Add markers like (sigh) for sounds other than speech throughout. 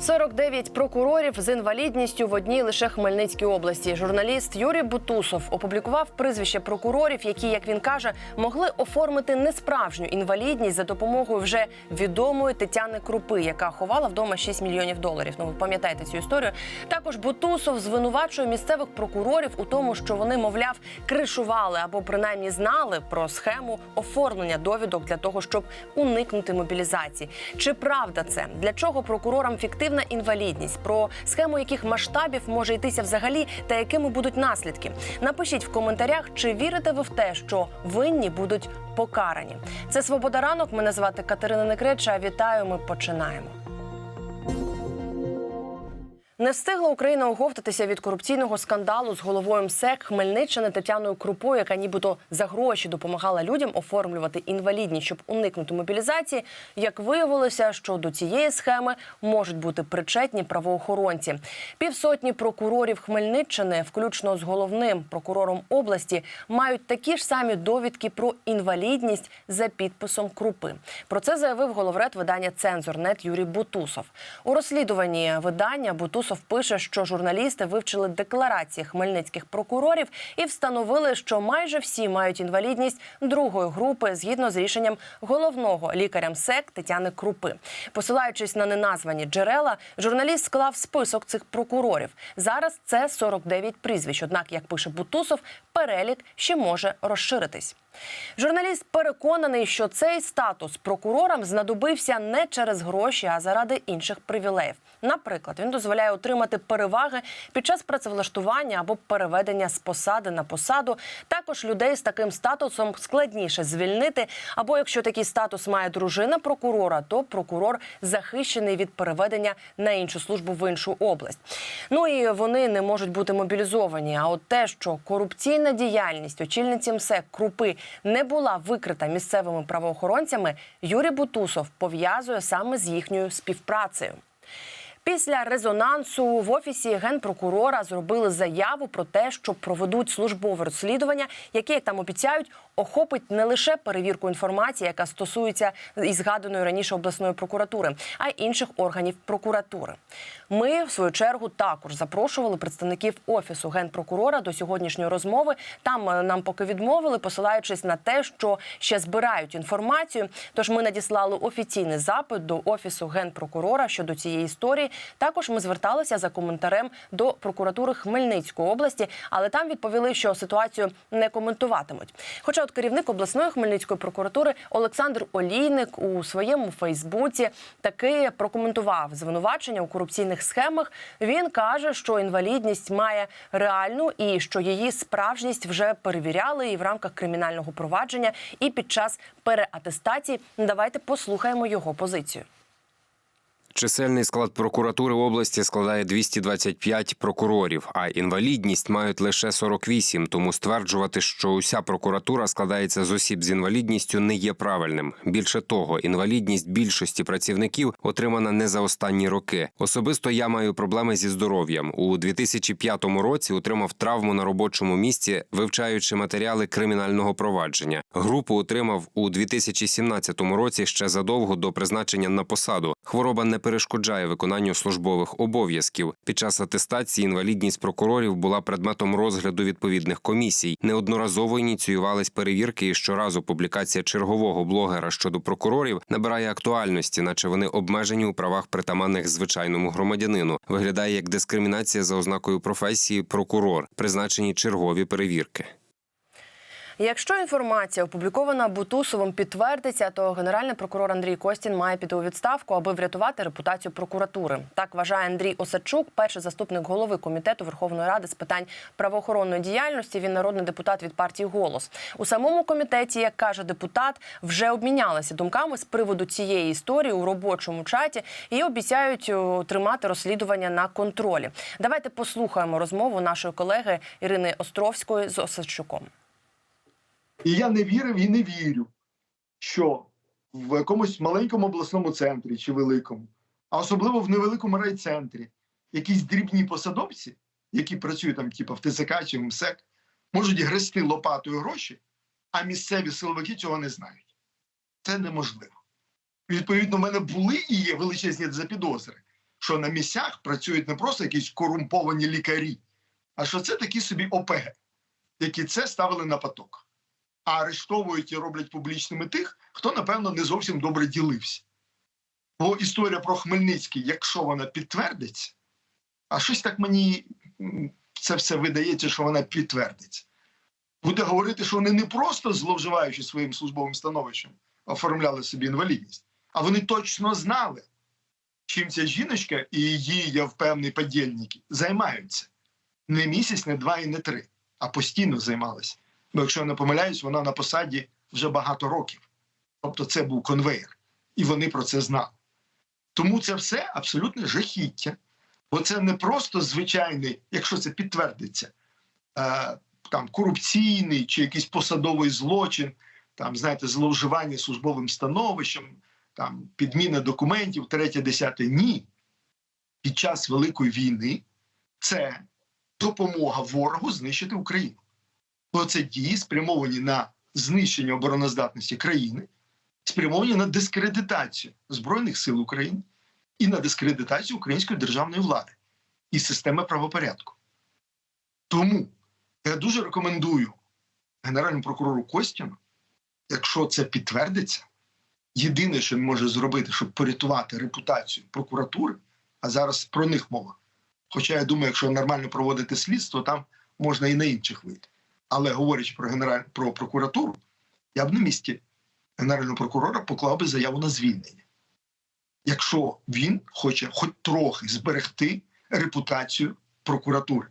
49 прокурорів з інвалідністю в одній лише Хмельницькій області. Журналіст Юрій Бутусов опублікував прізвище прокурорів, які, як він каже, могли оформити несправжню інвалідність за допомогою вже відомої Тетяни Крупи, яка ховала вдома 6 мільйонів доларів. Ну ви пам'ятаєте цю історію. Також Бутусов звинувачує місцевих прокурорів у тому, що вони, мовляв, кришували або принаймні знали про схему оформлення довідок для того, щоб уникнути мобілізації. Чи правда це? Для чого прокурорам фіктивна інвалідність? Про схему яких масштабів може йтися взагалі, та якими будуть наслідки? Напишіть в коментарях, чи вірите ви в те, що винні будуть покарані. Це свобода ранок. Мене звати Катерина Некреча. Вітаю. Ми починаємо. Не встигла Україна оговтатися від корупційного скандалу з головою МСЕК Хмельниччини Тетяною Крупою, яка нібито за гроші допомагала людям оформлювати інвалідність, щоб уникнути мобілізації. Як виявилося, що до цієї схеми можуть бути причетні правоохоронці. Півсотні прокурорів Хмельниччини, включно з головним прокурором області, мають такі ж самі довідки про інвалідність за підписом Крупи. Про це заявив головред видання Цензорнет Юрій Бутусов. У розслідуванні видання Бутусов пише, що журналісти вивчили декларації хмельницьких прокурорів і встановили, що майже всі мають інвалідність другої групи згідно з рішенням головного лікаря МСЕК Тетяни Крупи. Посилаючись на неназвані джерела, журналіст склав список цих прокурорів. Зараз це 49 прізвищ. Однак, як пише Бутусов, перелік ще може розширитись. Журналіст переконаний, що цей статус прокурорам знадобився не через гроші, а заради інших привілеїв. Наприклад, він дозволяє отримати переваги під час працевлаштування або переведення з посади на посаду. Також людей з таким статусом складніше звільнити. Або якщо такий статус має дружина прокурора, то прокурор захищений від переведення на іншу службу в іншу область. Ну і вони не можуть бути мобілізовані. А от те, що корупційна діяльність очільниці МСЕК Крупи не була викрита місцевими правоохоронцями, Юрій Бутусов пов'язує саме з їхньою співпрацею. Після резонансу в офісі генпрокурора зробили заяву про те, що проведуть службове розслідування, яке як там обіцяють охопить не лише перевірку інформації, яка стосується і згаданої раніше обласної прокуратури, а й інших органів прокуратури. Ми в свою чергу також запрошували представників офісу генпрокурора до сьогоднішньої розмови. Там е, нам поки відмовили, посилаючись на те, що ще збирають інформацію. Тож ми надіслали офіційний запит до офісу генпрокурора щодо цієї історії. Також ми зверталися за коментарем до прокуратури Хмельницької області, але там відповіли, що ситуацію не коментуватимуть. Хоча, от керівник обласної Хмельницької прокуратури Олександр Олійник у своєму Фейсбуці таки прокоментував звинувачення у корупційних схемах. Він каже, що інвалідність має реальну і що її справжність вже перевіряли і в рамках кримінального провадження, і під час переатестації. Давайте послухаємо його позицію. Чисельний склад прокуратури області складає 225 прокурорів, а інвалідність мають лише 48, тому стверджувати, що уся прокуратура складається з осіб з інвалідністю, не є правильним. Більше того, інвалідність більшості працівників отримана не за останні роки. Особисто я маю проблеми зі здоров'ям. У 2005 році отримав травму на робочому місці, вивчаючи матеріали кримінального провадження. Групу отримав у 2017 році ще задовго до призначення на посаду. Хвороба не перешкоджає виконанню службових обов'язків. Під час атестації інвалідність прокурорів була предметом розгляду відповідних комісій. Неодноразово ініціювались перевірки, і щоразу публікація чергового блогера щодо прокурорів набирає актуальності, наче вони обмежені у правах притаманних звичайному громадянину. Виглядає як дискримінація за ознакою професії прокурор, призначені чергові перевірки. Якщо інформація опублікована Бутусовим підтвердиться, то генеральний прокурор Андрій Костін має піти у відставку, аби врятувати репутацію прокуратури. Так вважає Андрій Осадчук, перший заступник голови комітету Верховної Ради з питань правоохоронної діяльності. Він народний депутат від партії Голос у самому комітеті, як каже депутат, вже обмінялися думками з приводу цієї історії у робочому чаті і обіцяють тримати розслідування на контролі. Давайте послухаємо розмову нашої колеги Ірини Островської з Осадчуком. І я не вірив і не вірю, що в якомусь маленькому обласному центрі чи великому, а особливо в невеликому райцентрі, якісь дрібні посадовці, які працюють там, типу, в ТЦК чи в МСЕК, можуть грести лопатою гроші, а місцеві силовики цього не знають. Це неможливо. Відповідно, в мене були і є величезні запідозри що на місцях працюють не просто якісь корумповані лікарі, а що це такі собі ОПГ, які це ставили на поток. А арештовують і роблять публічними тих, хто, напевно, не зовсім добре ділився. Бо історія про Хмельницький, якщо вона підтвердиться, а щось так мені це все видається, що вона підтвердиться. Буде говорити, що вони не просто зловживаючи своїм службовим становищем, оформляли собі інвалідність, а вони точно знали, чим ця жіночка і її, я впевнений, подільники займаються. Не місяць, не два і не три, а постійно займалися. Бо якщо я не помиляюсь, вона на посаді вже багато років. Тобто це був конвейер, і вони про це знали. Тому це все абсолютне жахіття. Бо це не просто звичайний, якщо це підтвердиться, е, там корупційний чи якийсь посадовий злочин, там, знаєте, зловживання службовим становищем, там підміна документів, третє, десяте. Ні. Під час Великої війни це допомога ворогу знищити Україну. Бо це дії спрямовані на знищення обороноздатності країни, спрямовані на дискредитацію Збройних сил України і на дискредитацію української державної влади і системи правопорядку. Тому я дуже рекомендую Генеральному прокурору Костяну, якщо це підтвердиться, єдине, що він може зробити, щоб порятувати репутацію прокуратури, а зараз про них мова. Хоча я думаю, якщо нормально проводити слідство, там можна і на інших вийти. Але говорячи про генераль... про прокуратуру, я б на місці генерального прокурора поклав би заяву на звільнення. Якщо він хоче хоч трохи зберегти репутацію прокуратури.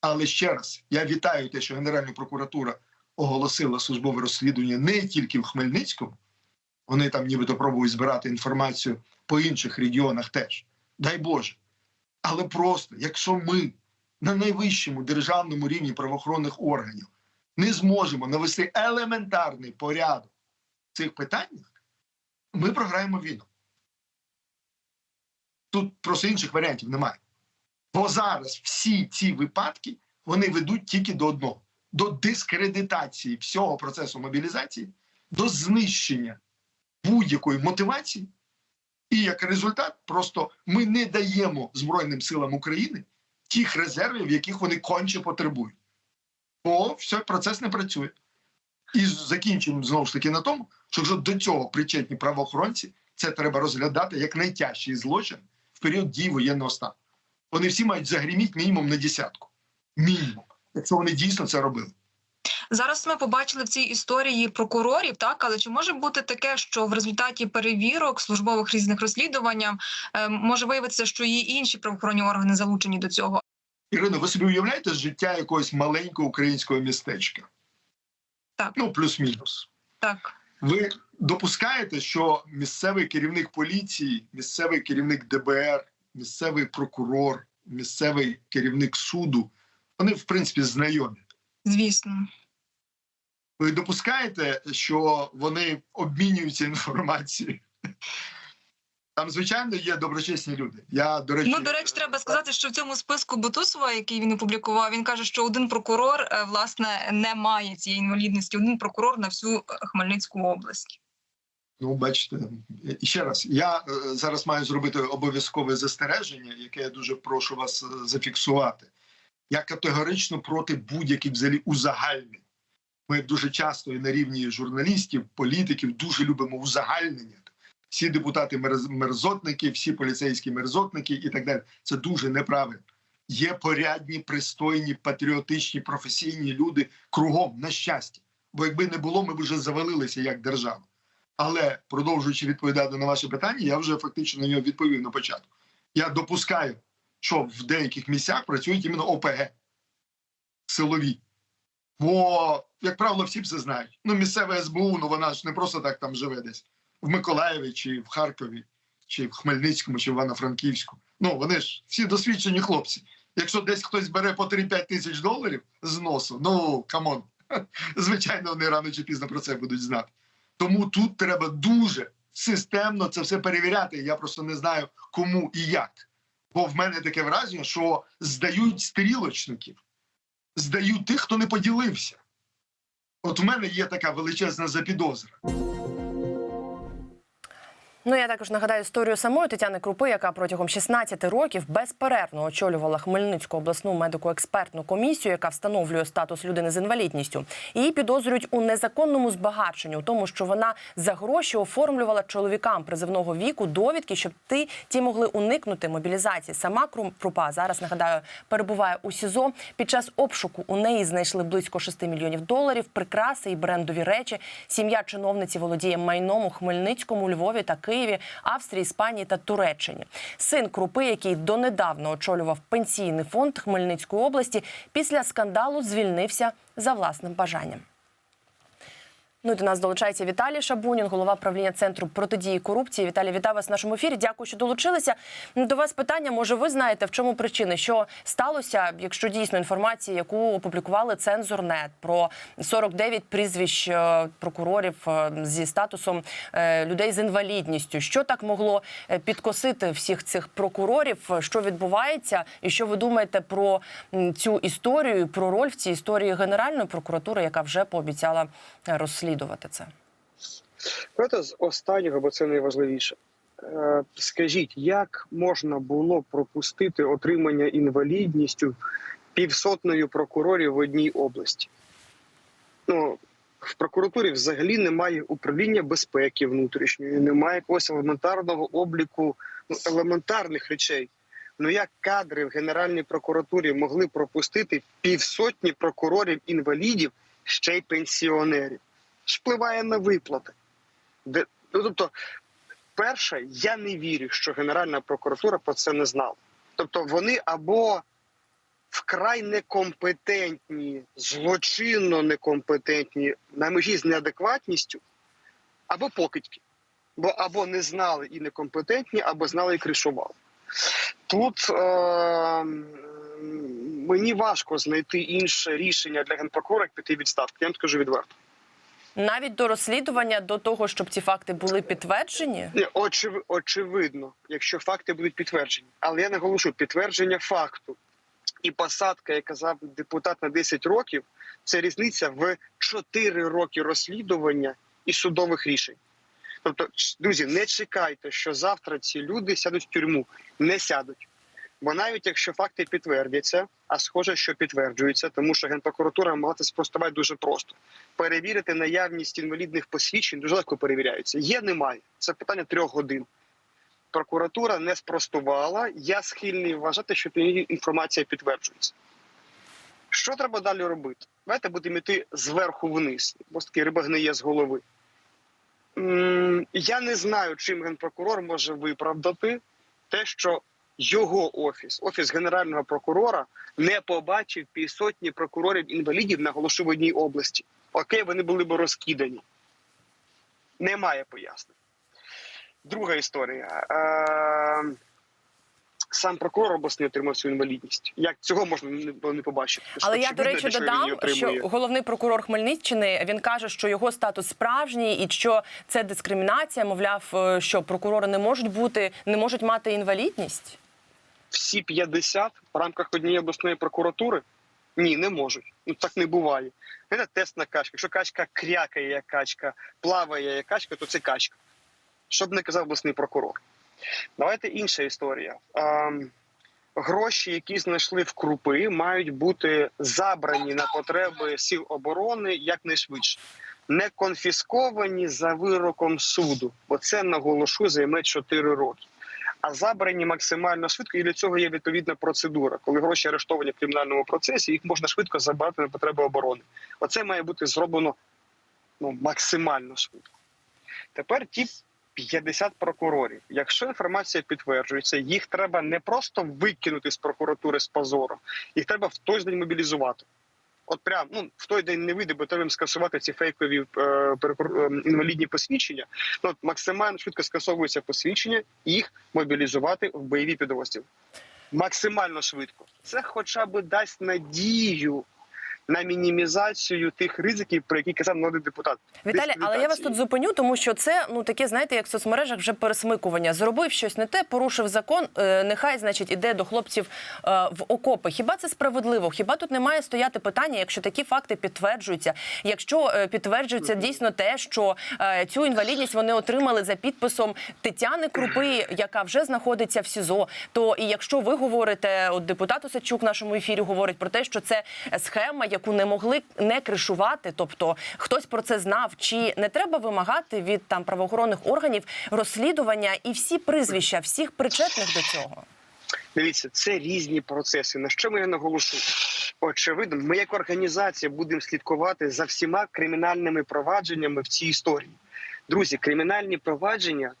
Але ще раз я вітаю те, що Генеральна прокуратура оголосила службове розслідування не тільки в Хмельницькому, вони там нібито пробують збирати інформацію по інших регіонах теж. Дай Боже. Але просто, якщо ми на найвищому державному рівні правоохоронних органів не зможемо навести елементарний порядок в цих питаннях, ми програємо війну. Тут просто інших варіантів немає. Бо зараз всі ці випадки вони ведуть тільки до одного: до дискредитації всього процесу мобілізації, до знищення будь-якої мотивації. І як результат, просто ми не даємо Збройним силам України тих резервів, яких вони конче потребують. Бо все, процес не працює. І закінчимо знову ж таки на тому, що вже до цього причетні правоохоронці це треба розглядати як найтяжчий злочин в період дії воєнного стану. Вони всі мають загріміти мінімум на десятку. Мінімум, якщо вони дійсно це робили. Зараз ми побачили в цій історії прокурорів, так але чи може бути таке, що в результаті перевірок службових різних розслідувань е, може виявитися, що є інші правоохоронні органи залучені до цього? Ірино, ви собі уявляєте життя якогось маленького українського містечка? Так. Ну, плюс-мінус. Так, Ви допускаєте, що місцевий керівник поліції, місцевий керівник ДБР, місцевий прокурор, місцевий керівник суду, вони в принципі знайомі. звісно. Ви допускаєте, що вони обмінюються інформацією? Там, звичайно, є доброчесні люди. Я, до речі, Ну до речі, треба сказати, що в цьому списку Бутусова, який він опублікував, він каже, що один прокурор е, власне не має цієї інвалідності. Один прокурор на всю е, Хмельницьку область. Ну, бачите, ще раз, я е, зараз маю зробити обов'язкове застереження, яке я дуже прошу вас зафіксувати. Я категорично проти будь-яких взагалі узагальнень. Ми дуже часто і на рівні журналістів, політиків дуже любимо узагальнення. Всі депутати мерз- мерзотники, всі поліцейські мерзотники і так далі. Це дуже неправильно. Є порядні, пристойні, патріотичні, професійні люди кругом, на щастя. Бо якби не було, ми б вже завалилися як держава. Але продовжуючи відповідати на ваше питання, я вже фактично на нього відповів на початку. Я допускаю, що в деяких місцях працюють іменно ОПГ силові. Бо, як правило, всі все знають. Ну, місцеве СБУ, ну вона ж не просто так там живе десь в Миколаєві, чи в Харкові, чи в Хмельницькому, чи в Івано-Франківську. Ну, вони ж всі досвідчені хлопці. Якщо десь хтось бере по 3-5 тисяч доларів з носу, ну камон, (laughs) звичайно, вони рано чи пізно про це будуть знати. Тому тут треба дуже системно це все перевіряти. Я просто не знаю, кому і як. Бо в мене таке враження, що здають стрілочників, здають тих, хто не поділився. От в мене є така величезна запідозра. Ну я також нагадаю історію самої Тетяни Крупи, яка протягом 16 років безперервно очолювала Хмельницьку обласну медико-експертну комісію, яка встановлює статус людини з інвалідністю. Її підозрюють у незаконному збагаченні, у тому, що вона за гроші оформлювала чоловікам призивного віку довідки, щоб ті, ті могли уникнути мобілізації. Сама Крупа зараз нагадаю перебуває у СІЗО. Під час обшуку у неї знайшли близько 6 мільйонів доларів, прикраси і брендові речі. Сім'я чиновниці володіє майном у Хмельницькому, Львові та Києві, Австрії, Іспанії та Туреччині. Син Крупи, який донедавна очолював пенсійний фонд Хмельницької області, після скандалу звільнився за власним бажанням. Ну і до нас долучається Віталій Шабунін, голова правління центру протидії корупції. Віталій, вітаю вас в нашому ефірі. Дякую, що долучилися. До вас питання. Може, ви знаєте, в чому причини, що сталося, якщо дійсно інформація, яку опублікували цензорнет про 49 прізвищ е, прокурорів е, зі статусом е, людей з інвалідністю, що так могло підкосити всіх цих прокурорів? Що відбувається, і що ви думаєте про цю історію, про роль в цій історії Генеральної прокуратури, яка вже пообіцяла е, розслідувати це? Давайте з останнього, бо це найважливіше. Е, Скажіть, як можна було пропустити отримання інвалідністю півсотною прокурорів в одній області? Ну, в прокуратурі взагалі немає управління безпеки внутрішньої, немає якогось елементарного обліку ну, елементарних речей. Ну як кадри в Генеральній прокуратурі могли пропустити півсотні прокурорів інвалідів, ще й пенсіонерів? Впливає на виплати. Де, ну, тобто, перше, я не вірю, що Генеральна прокуратура про це не знала. Тобто, вони або вкрай некомпетентні, злочинно некомпетентні на межі з неадекватністю, або покидьки. Бо або не знали і некомпетентні, або знали і кришували. Тут е- мені важко знайти інше рішення для генпрокурора, як піти в відставку. Я вам скажу відверто. Навіть до розслідування, до того, щоб ці факти були підтверджені. Ні, очев, очевидно, якщо факти будуть підтверджені. Але я наголошу, підтвердження факту і посадка, як казав депутат на 10 років, це різниця в 4 роки розслідування і судових рішень. Тобто, друзі, не чекайте, що завтра ці люди сядуть в тюрму. Не сядуть. Бо навіть якщо факти підтвердяться, а схоже, що підтверджуються, тому що генпрокуратура мала це спростувати дуже просто. Перевірити наявність інвалідних посвідчень дуже легко перевіряється. Є, немає. Це питання трьох годин. Прокуратура не спростувала. Я схильний вважати, що інформація підтверджується. Що треба далі робити? Давайте будемо йти зверху вниз, бо таки риба гниє з голови. Я не знаю, чим генпрокурор може виправдати те, що його офіс, офіс генерального прокурора, не побачив півсотні прокурорів інвалідів наголошу в одній області. Окей, вони були б розкидані. Немає пояснень. Друга історія. Е- Сам прокурор обласний отримав цю інвалідність. Як цього можна не побачити? Але я до речі додам, що головний прокурор Хмельниччини він каже, що його статус справжній, і що це дискримінація. Мовляв, е, що прокурори не можуть бути, не можуть мати інвалідність. Всі 50 в рамках однієї обласної прокуратури? Ні, не можуть. Ну так не буває. Це тест на качку. Якщо качка крякає як качка, плаває як качка, то це качка. Що б не казав обласний прокурор. Давайте інша історія. Ем, гроші, які знайшли в крупи, мають бути забрані на потреби сил оборони якнайшвидше. Не конфісковані за вироком суду, бо це наголошу займе 4 роки а забрані максимально швидко. І для цього є відповідна процедура. Коли гроші арештовані в кримінальному процесі, їх можна швидко забрати на потреби оборони. Оце має бути зроблено ну, максимально швидко. Тепер ті 50 прокурорів. Якщо інформація підтверджується, їх треба не просто викинути з прокуратури з позором, їх треба в той день мобілізувати. От прям ну в той день не вийде, бо треба скасувати ці фейкові е, е, інвалідні посвідчення. Ну от максимально швидко скасовується посвідчення, їх мобілізувати в бойові підрозділи. Максимально швидко. Це хоча б дасть надію на мінімізацію тих ризиків, про які казав народний депутат. Віталій, але я вас тут зупиню, тому що це ну таке, знаєте, як в соцмережах вже пересмикування. Зробив щось не те, порушив закон. е, нехай, значить, іде до хлопців е, в окопи. Хіба це справедливо? Хіба тут не має стояти питання, якщо такі факти підтверджуються? Якщо е, підтверджується дійсно те, що е, цю інвалідність вони отримали за підписом Тетяни Крупи, яка вже знаходиться в СІЗО, то і якщо ви говорите, от депутат Осадчук в нашому ефірі говорить про те, що це схема, яку не могли не кришувати, тобто хтось про це знав, чи не треба вимагати від там правоохоронних органів розслідування і всі прізвища всіх причетних до цього? Дивіться, це різні процеси. На що я наголошую? Очевидно, ми як організація будемо слідкувати за всіма кримінальними провадженнями в цій історії. Друзі, кримінальні провадження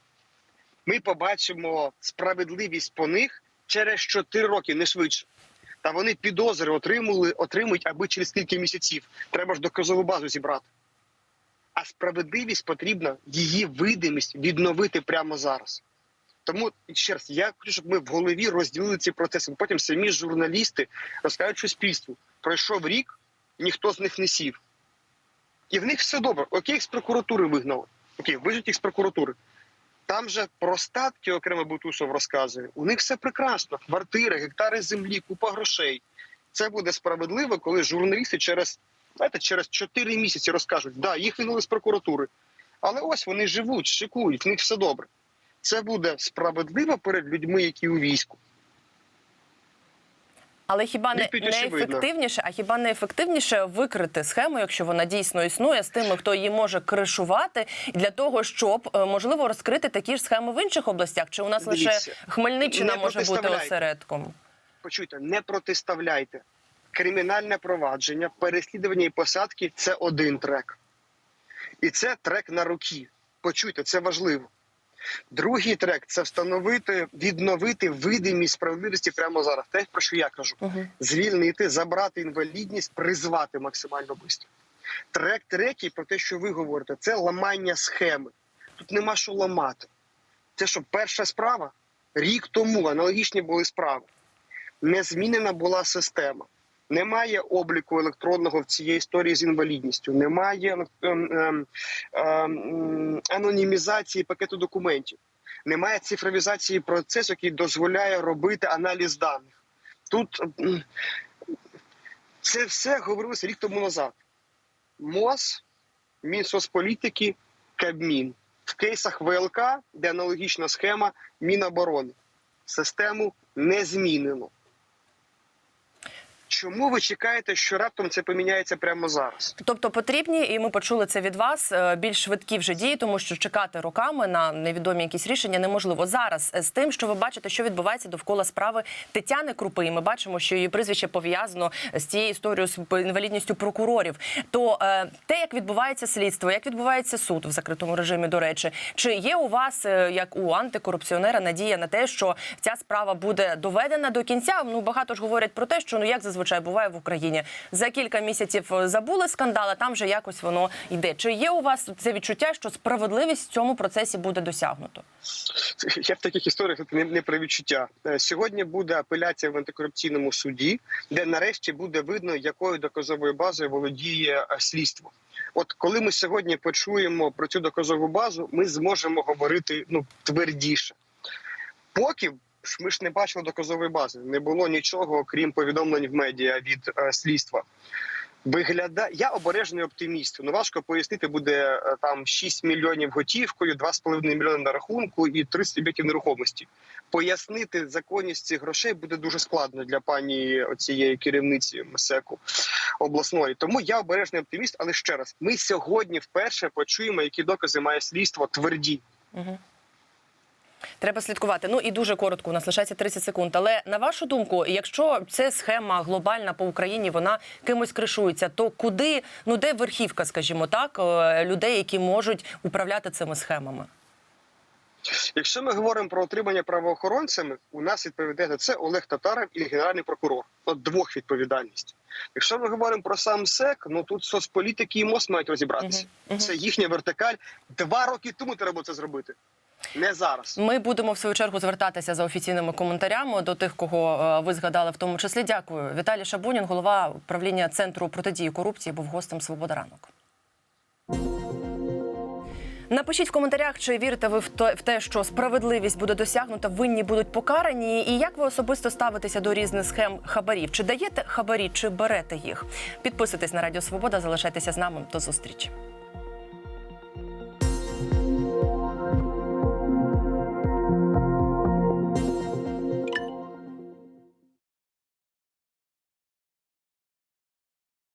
ми побачимо справедливість по них через 4 роки, не швидше. Та вони підозри отримали, отримують аби через кілька місяців. Треба ж доказову базу зібрати. А справедливість потрібна її видимість відновити прямо зараз. Тому ще раз, я хочу, щоб ми в голові розділили ці процеси. Потім самі журналісти розкажуть суспільству. Пройшов рік, ніхто з них не сів. І в них все добре. Окей, їх з прокуратури вигнали. Окей, вижить їх з прокуратури. Там же про статки окремо Бутусов розказує. У них все прекрасно: квартири, гектари землі, купа грошей. Це буде справедливо, коли журналісти через знаєте, через 4 місяці розкажуть, да, їх вигнали з прокуратури. Але ось вони живуть, шикують, в них все добре. Це буде справедливо перед людьми, які у війську. Але хіба не, не ефективніше, а хіба не ефективніше викрити схему, якщо вона дійсно існує, з тими, хто її може кришувати, для того, щоб е, можливо розкрити такі ж схеми в інших областях? Чи у нас лише Хмельниччина може бути осередком? Почуйте, не протиставляйте. Кримінальне провадження, переслідування і посадки це один трек. І це трек на руки. Почуйте, це важливо. Другий трек це встановити, відновити видимість справедливості прямо зараз. Те, про що я кажу. Угу. звільнити, забрати інвалідність, призвати максимально швидко. Трек третій про те, що ви говорите, це ламання схеми. Тут нема що ламати. Це що перша справа рік тому аналогічні були справи. Не змінена була система. Немає обліку електронного в цій історії з інвалідністю, немає ем, ем, ем, анонімізації пакету документів, немає цифровізації процесу, який дозволяє робити аналіз даних. Тут це все говорилося рік тому назад. МОЗ, Мінсоцполітики, Кабмін. В кейсах ВЛК, де аналогічна схема Міноборони. Систему не змінено. Чому ви чекаєте, що раптом це поміняється прямо зараз? Тобто потрібні, і ми почули це від вас, е, більш швидкі вже дії, тому що чекати роками на невідомі якісь рішення неможливо. Зараз е, з тим, що ви бачите, що відбувається довкола справи Тетяни Крупи, і ми бачимо, що її прізвище пов'язано з цією історією з інвалідністю прокурорів. То е, те, як відбувається слідство, як відбувається суд в закритому режимі, до речі, чи є у вас, е, як у антикорупціонера, надія на те, що ця справа буде доведена до кінця? Ну багато ж говорять про те, що ну як зазвичай буває в Україні. За кілька місяців е, забули скандал, а там вже якось воно йде. Чи є у вас це відчуття, що справедливість в цьому процесі буде досягнуто? Я в таких історіях не, про відчуття. Е, Сьогодні буде апеляція в антикорупційному суді, де нарешті буде видно, якою доказовою базою володіє е, слідство. От коли ми сьогодні почуємо про цю доказову базу, ми зможемо говорити ну твердіше. Поки ми ж не бачили доказової бази, не було нічого, окрім повідомлень в медіа від е, слідства. Виглядає, я обережний оптиміст. Ну важко пояснити, буде е, там 6 мільйонів готівкою, 2,5 мільйони на рахунку і 30 об'єктів нерухомості. Пояснити законність цих грошей буде дуже складно для пані цієї керівниці МСЕКу обласної. Тому я обережний оптиміст. Але ще раз, ми сьогодні вперше почуємо, які докази має слідство тверді. Угу. Треба слідкувати. Ну і дуже коротко, у нас лишається 30 секунд. Але на вашу думку, якщо це схема глобальна по Україні, вона кимось кришується, то куди, ну де верхівка, скажімо так, е, людей, які можуть управляти цими схемами? Якщо ми говоримо про отримання правоохоронцями, у нас відповідає за це Олег Татаров і генеральний прокурор. От двох відповідальність. Якщо ми говоримо про сам СЕК, ну тут соцполітики і МОЗ мають розібратися. Мгм, мгм. Це їхня вертикаль. Два роки тому треба це зробити. Не зараз. Ми будемо в свою чергу звертатися за офіційними коментарями до тих, кого е, ви згадали, в тому числі. Дякую. Віталій Шабунін, голова управління центру протидії корупції, був гостем Свобода ранок. Напишіть в коментарях, чи вірите ви в те, що справедливість буде досягнута, винні будуть покарані, і як ви особисто ставитеся до різних схем хабарів? Чи даєте хабарі, чи берете їх? Підписуйтесь на Радіо Свобода, залишайтеся з нами. До зустрічі.